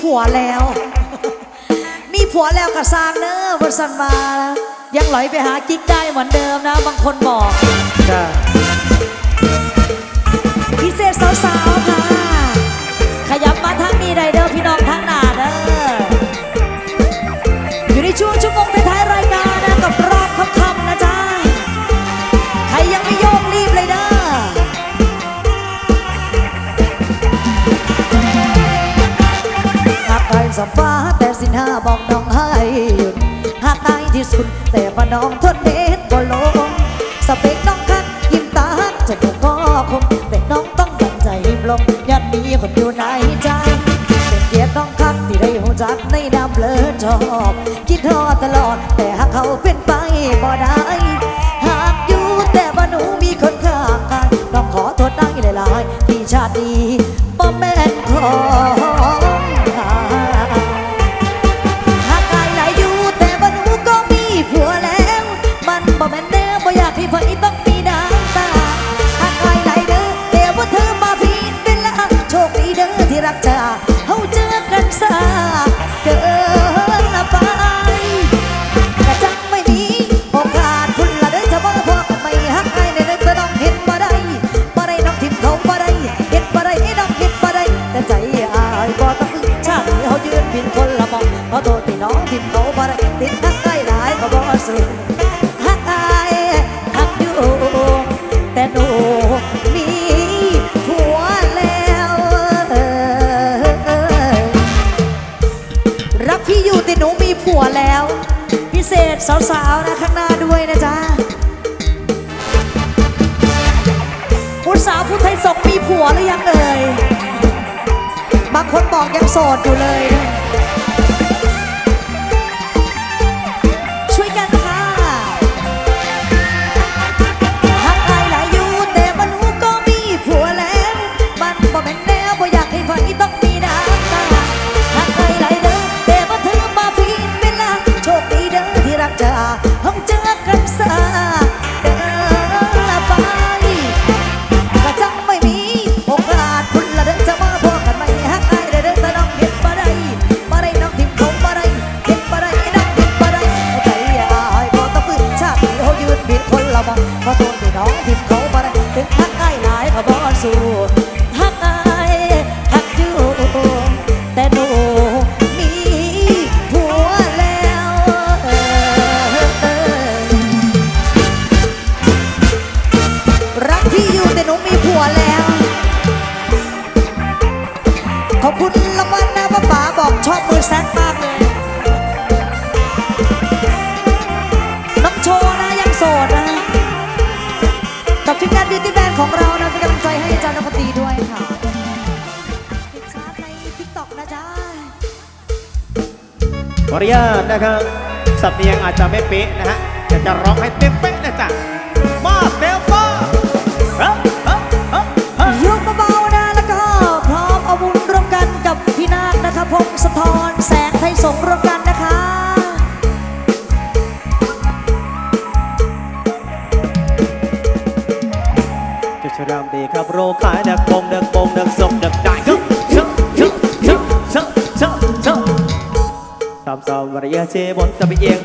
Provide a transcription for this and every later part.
ผัวแล้ว มีผัวแล้วกับซางเนอะบนสันมานะยังไหลไปหากิ๊กได้เหมือนเดิมนะ บางคนบอกจ้าพิเศษสาวๆค่ะ ขยับมาทางนี้ได้เด้อพี่น้องทางหน้าเด้ออยู่ในช่วงชั่วโมงท้ สัมฟ้าแต่สินหาบอกน้องให้หยุดหากได้ที่สุดแต่พน้องทนเด็ดบ่ลงสเปกน้องคักยิ้มตาฮักจะถูก็คงแต่น้องต้องตั้งใจปลงยันมีคนอยู่ในใจเป็นเกียรติน้องคักที่ได้หูจักในนามเลอชอบ คิดทอดตลอดแต่หากเขาเป็นไปบ่ได้ อาจจะไม่เป๊ะนะฮะแต่จะร้องให้เต็มเป๊ะนะจ๊ะมาเต็มมาเฮ้ยเฮ้ยเฮ้ยเฮ้ยยกเบาๆนะแล้วก็พร้อมเอาบุญร่วมกันกับพี่นาคนะคะพงศธรแสงไทยสงฆ์ร่วมกันนะคะจะชรามดีครับโรขายเด็กปงเด็กปงเด็กส่งเด็กได้ชุบชุบชุบชุบชุบชุบชุบสามสาววรยาเชบนจะไปเอียง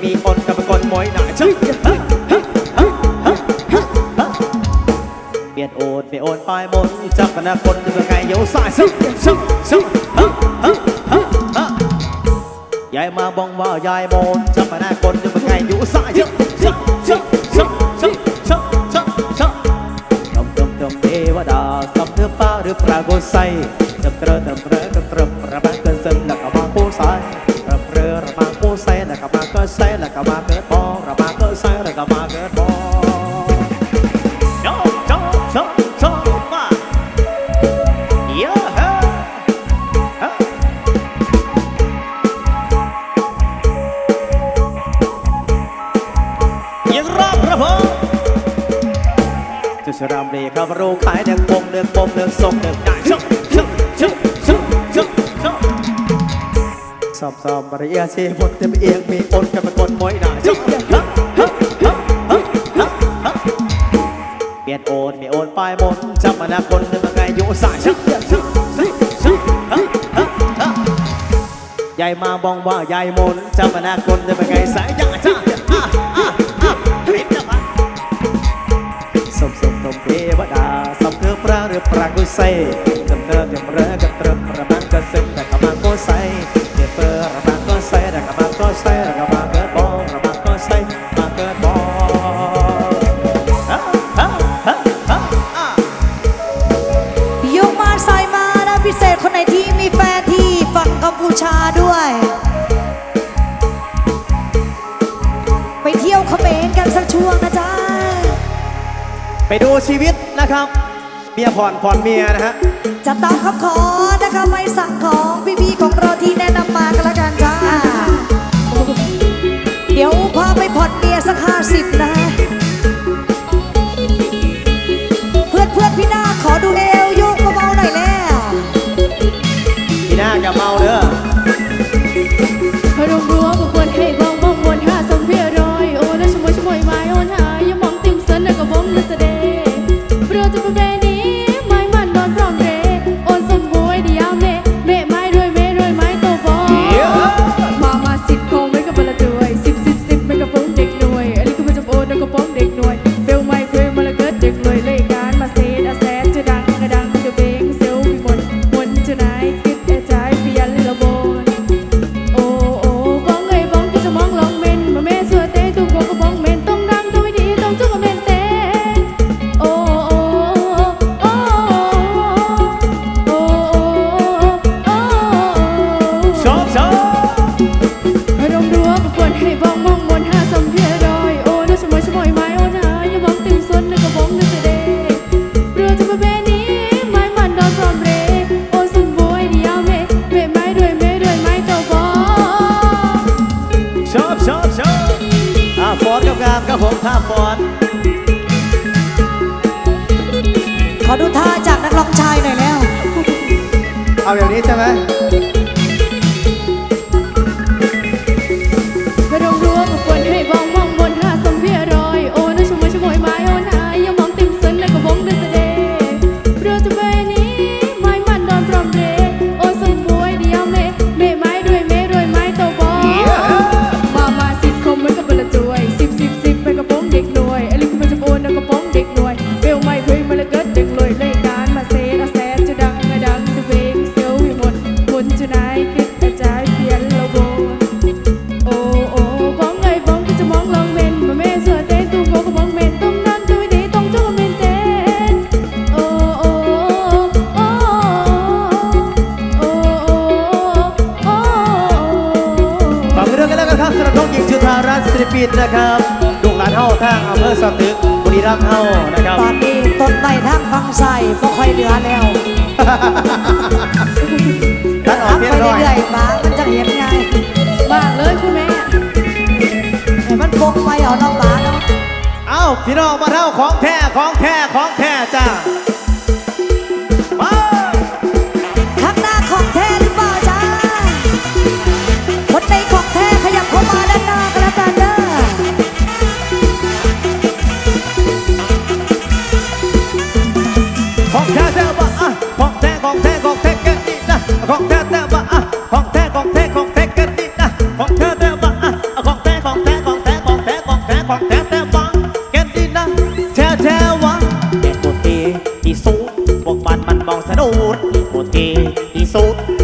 สู้สู้สู้ฮะฮะฮะยายมาบองว่ายายโมนจำไปได้คน ระยะเชบนเต็มเอียงมีอนกันมันบนม้อยหนาจังเปลี่ยนโอนมีโอนปลายมนจำมานาคนเดินมาไงอยู่สายชักยายมาบองว่ายายมนจำมานาคนเดินมาไงสายยังจ้าสมสมสมเทวดาสมเธอพระหรือพระกุศลจำเธอจำเร่ คนไหนที่มีแฟนที่ฝั่งกัมพูชาด้วย ไปเที่ยวเขมรกันสักช่วงนะจ๊ะ ไปดูชีวิตนะครับ เมียผ่อนผ่อนเมียนะฮะ จะตามคำขอนะคะไม่สั่งของพี่ๆของเราที่แนะนำมากันละกันจ้า เดี๋ยวพาไปผ่อนเมียสักห้าสิบนะ อย่าเมาเด้อรวมรวมบกวนให้บ้องบ้องมวนห้าสมเพียรอยโอ้และชมวยชมวยไม้โอนหายยมองติมเสนแล้วก็บ้องและเสดเปรดจะประเพณี ท่าฟอนขอดูท่าจากนักร้องชายหน่อยแล้ว เอาแบบนี้ใช่ไหม พกไปเอาน้ำปลาเนาะเอาพี่น้องมาเท่าของแท้ของแท้ของแท้จ้าข้างหน้าของแท้หรือเปล่าจ้าคนในของแท้ขยับเข้ามาด้านหน้ากันแล้นเด้อของแท้เจ้าบ้าของแท้ของแท้ของแท้แกนี่นะของแท้ พวกบ้านมันมองสะดุดโหดเทที่สุด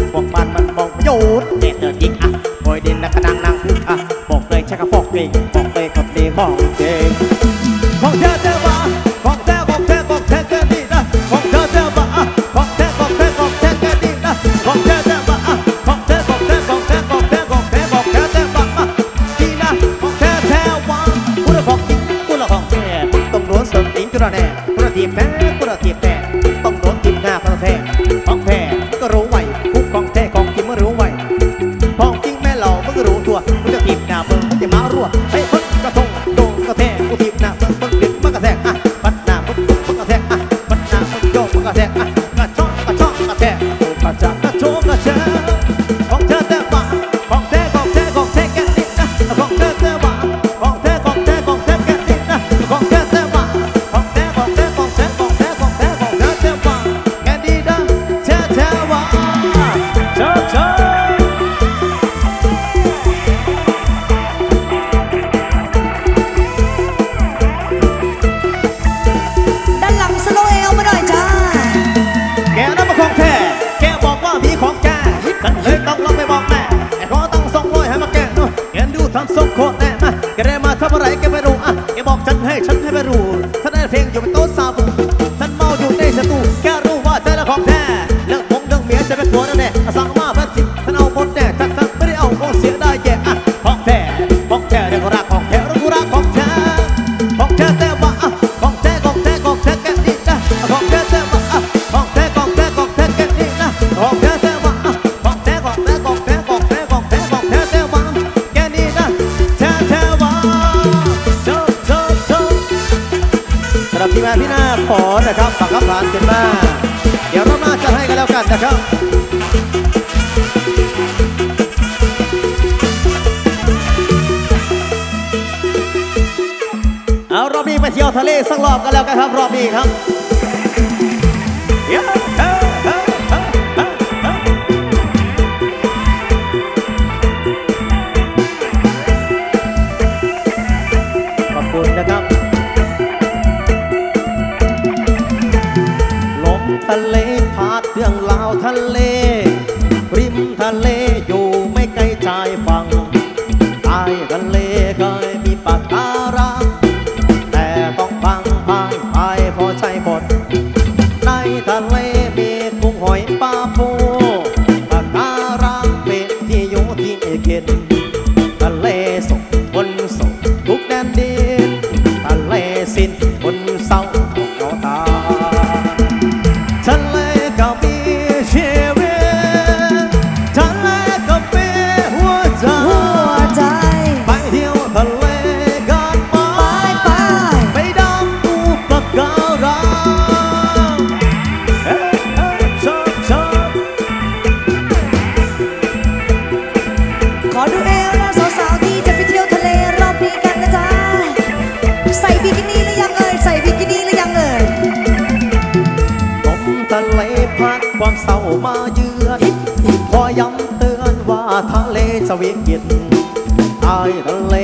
แกได้มาทำอะไรแกไม่รู้อะแกบอกฉันให้ฉันให้ไม่รู้ ไปเที่ยวทะเลสักรอบกันแล้วกันครับรอบนี้ครับขอบคุณนะครับลมทะเลพาดเรื่องลาวทะเล ริมทะเลอยู่ไม่ไกลชายฝั่งใต้ทะเล หอยปลา พัดความเศร้ามาเยือนขอย้ำเตือนว่าทะเลจะวิกฤตย็อายทะเล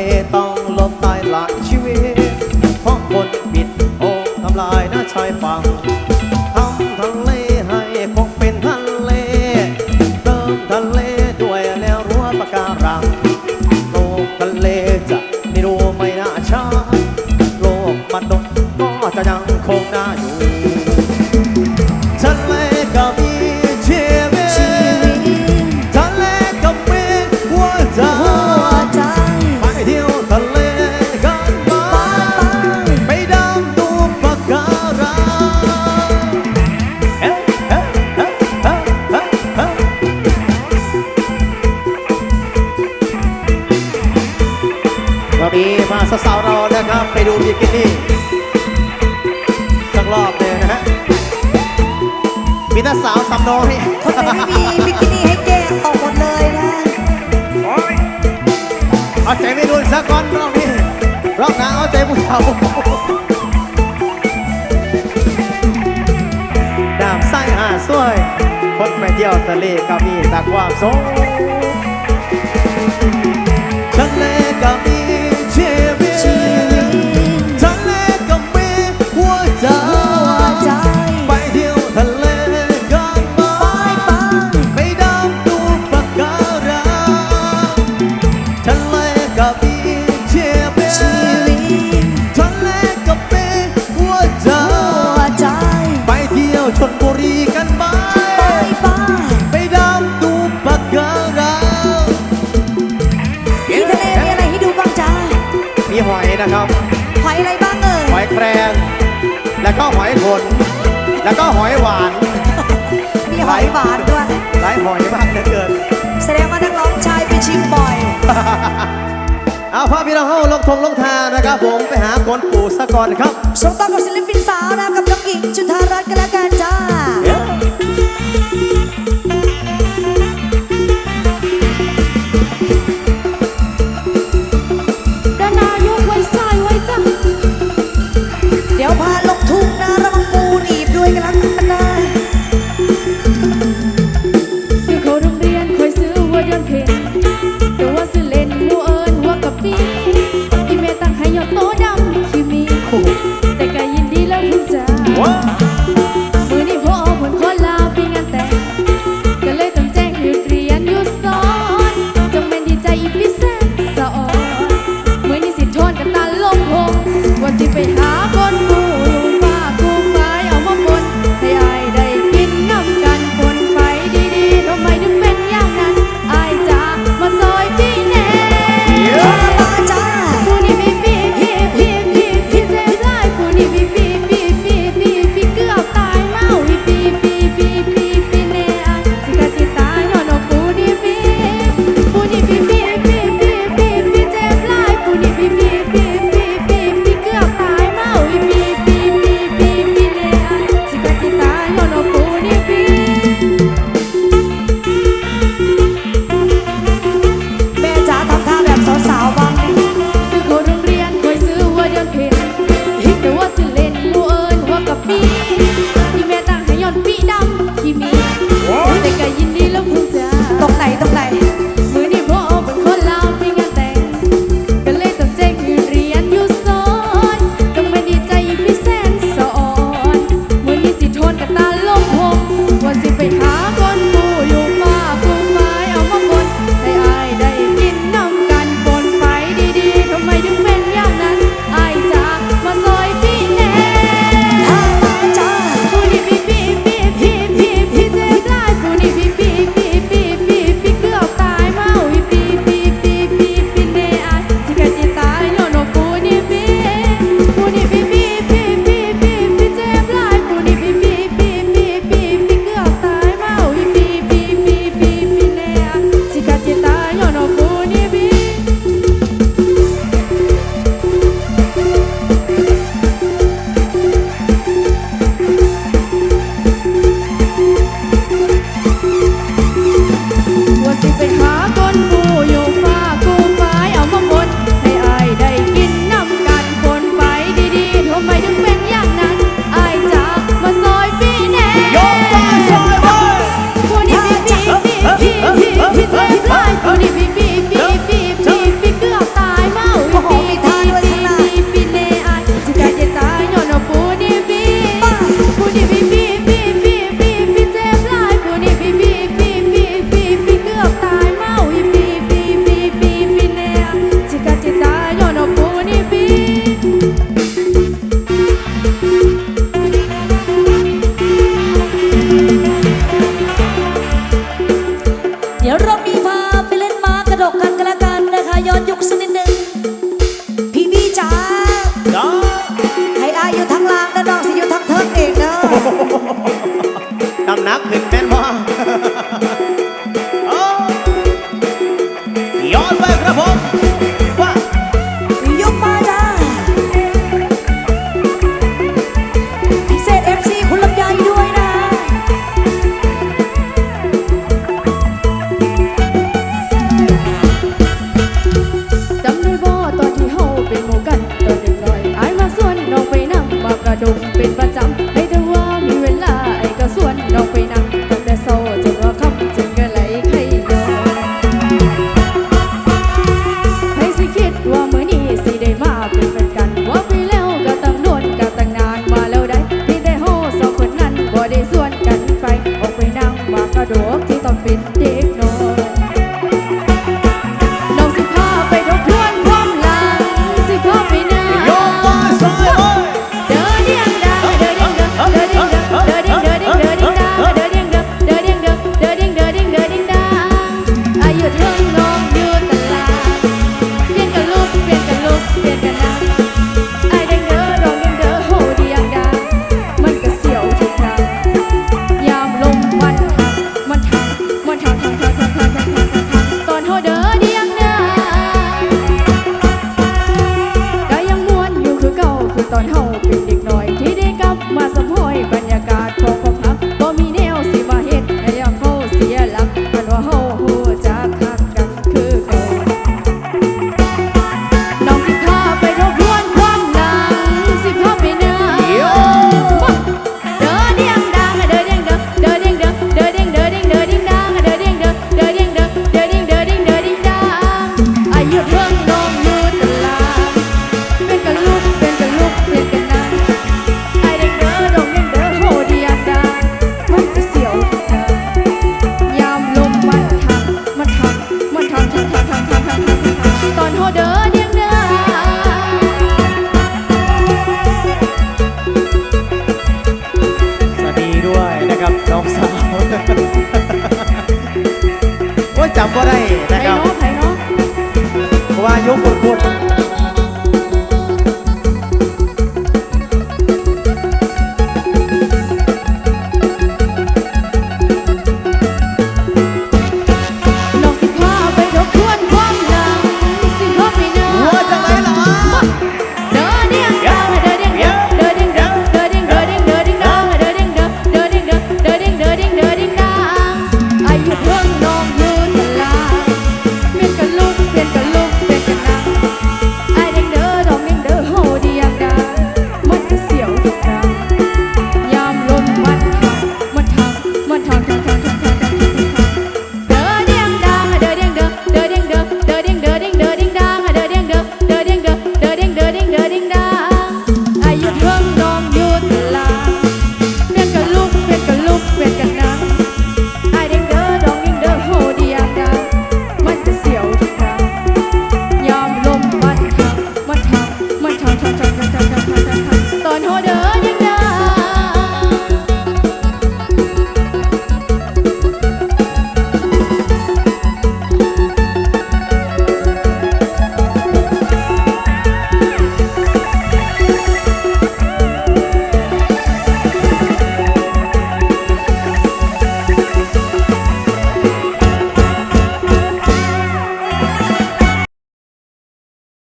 เขาดามไส้หาสวยพดไปเที่ยวทะเลก็มีแต่ความสงานด้วยหลายหอยมากเหลือเกิน แสดงว่านักร้องชายไปชิมบ่อย เอาพาพี่น้อเข้าลงทงลงทานะครับผมไปหาคนปู่สะก่อนครับ สมต่กับศิลปินสาวนะกับน้องหญิงจุฑารัตน์กันแล้กันจ้า